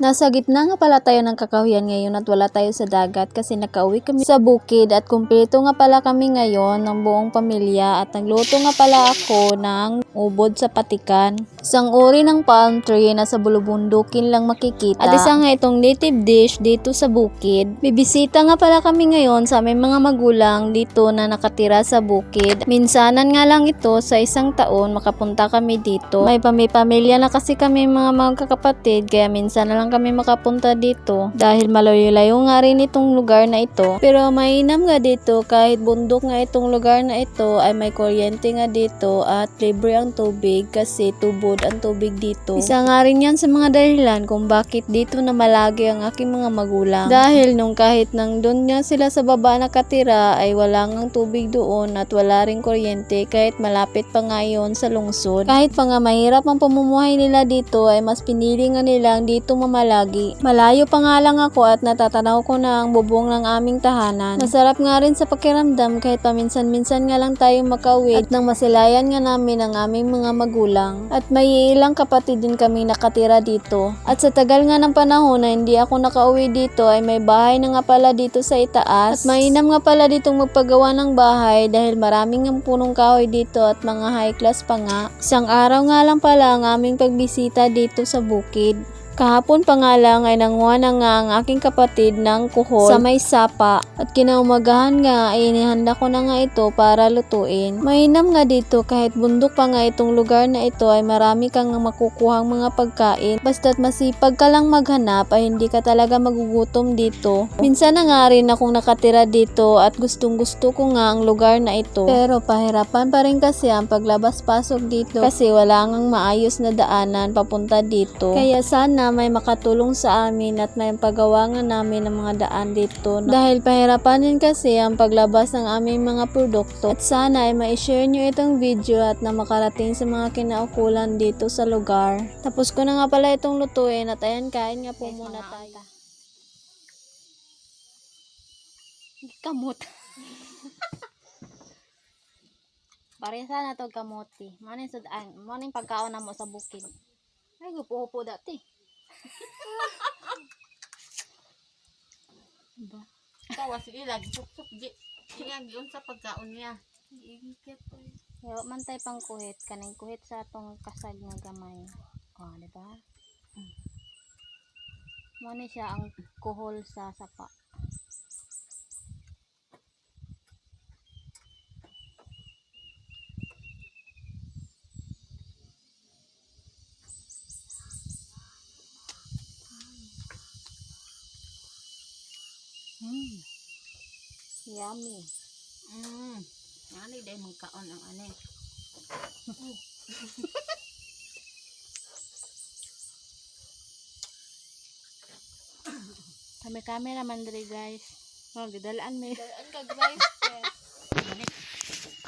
Nasa gitna nga pala tayo ng kakahuyan ngayon at wala tayo sa dagat kasi nakauwi kami sa bukid at kumpleto nga pala kami ngayon ng buong pamilya at nagluto nga pala ako ng ubod sa patikan. Isang uri ng palm tree na sa bulubundukin lang makikita. At isa nga itong native dish dito sa bukid. Bibisita nga pala kami ngayon sa aming mga magulang dito na nakatira sa bukid. Minsanan nga lang ito sa isang taon makapunta kami dito. May pamilya na kasi kami mga magkakapatid kaya minsan na lang kami makapunta dito dahil malayo-layo nga rin itong lugar na ito. Pero mainam nga dito kahit bundok nga itong lugar na ito ay may kuryente nga dito at libre ang tubig kasi tubod ang tubig dito. Isa nga rin yan sa mga dahilan kung bakit dito na malagi ang aking mga magulang. Dahil nung kahit nang doon nga sila sa baba nakatira ay wala ngang tubig doon at wala rin kuryente kahit malapit pa nga yun sa lungsod. Kahit pa nga mahirap ang pamumuhay nila dito ay mas pinili nga nilang dito mamalagi. Malayo pa nga lang ako at natatanaw ko na ang bubong ng aming tahanan. Masarap nga rin sa pakiramdam kahit paminsan-minsan nga lang tayong makauwi at nang masilayan nga namin ang aming mga magulang. At may ilang kapatid din kami nakatira dito. At sa tagal nga ng panahon na hindi ako nakauwi dito ay may bahay na nga pala dito sa itaas. At mainam nga pala ditong magpagawa ng bahay dahil maraming ang punong kahoy dito at mga high class pa nga. Isang araw nga lang pala ang aming pagbisita dito sa bukid. Kahapon pa nga lang ay nanguha na nga ang aking kapatid ng kuhol sa may sapa at kinaumagahan nga ay inihanda ko na nga ito para lutuin. Mainam nga dito kahit bundok pa nga itong lugar na ito ay marami kang makukuhang mga pagkain. Basta't masipag ka lang maghanap ay hindi ka talaga magugutom dito. Minsan na nga rin akong nakatira dito at gustong gusto ko nga ang lugar na ito. Pero pahirapan pa rin kasi ang paglabas-pasok dito kasi wala ngang maayos na daanan papunta dito. Kaya sana may makatulong sa amin at may pagawa nga namin ng mga daan dito. Dahil pahirapan din kasi ang paglabas ng aming mga produkto. At sana ay ma-share nyo itong video at na makarating sa mga kinaukulan dito sa lugar. Tapos ko na nga pala itong lutuin at ayan kain nga po muna tayo. Kamot. Paresa na to kamote. Manin sa daan, manin pagkaon na mo sa bukid. Ay, gupo-upo dati. Ba? Tawa sige lagi suksok di. Siya giun sa pagkaon niya. Yo, mantay pang kuhit, kaning kuhit sa atong kasag nga gamay. Oh, di ba? Hmm. Mo ni siya ang kuhol sa sapa. Mm. Yummy. Mm. Ani day magkaon ang ani. Kami camera man diri guys. Oh, gidalaan mi. Ang ka guys.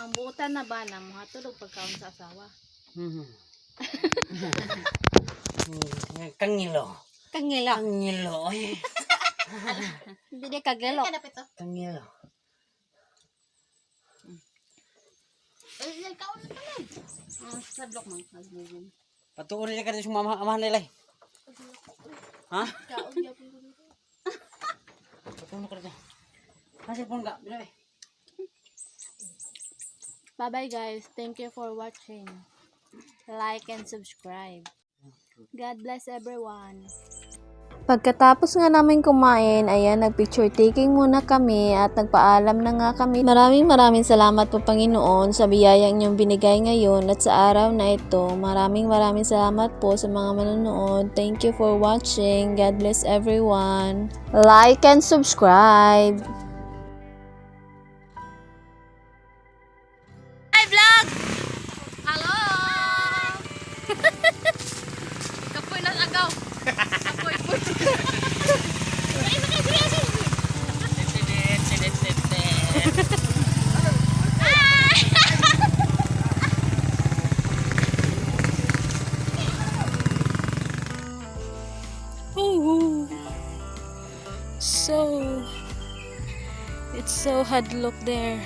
Ang buutan na ba na mo hatulog pagkaon sa asawa. Hmm. Kangilo. Kangila. Kangilo. Ay, Hindi di kagelo. Kada pito. kangilo. Eh, yan kaon na pala. Ah, sadlok man nagbubong. Patuon nila ka sa mama amahan nila. Ha? Patuon ka dito. Kasi pun ka. Bila eh. Bye bye guys. Thank you for watching. Like and subscribe. God bless everyone. Pagkatapos nga namin kumain, ayan, nag-picture taking muna kami at nagpaalam na nga kami. Maraming maraming salamat po Panginoon sa biyayang niyong binigay ngayon at sa araw na ito. Maraming maraming salamat po sa mga manonood. Thank you for watching. God bless everyone. Like and subscribe. Hi vlog. Hello. Kapoy na agaw. Kapoy it's so hard to look there.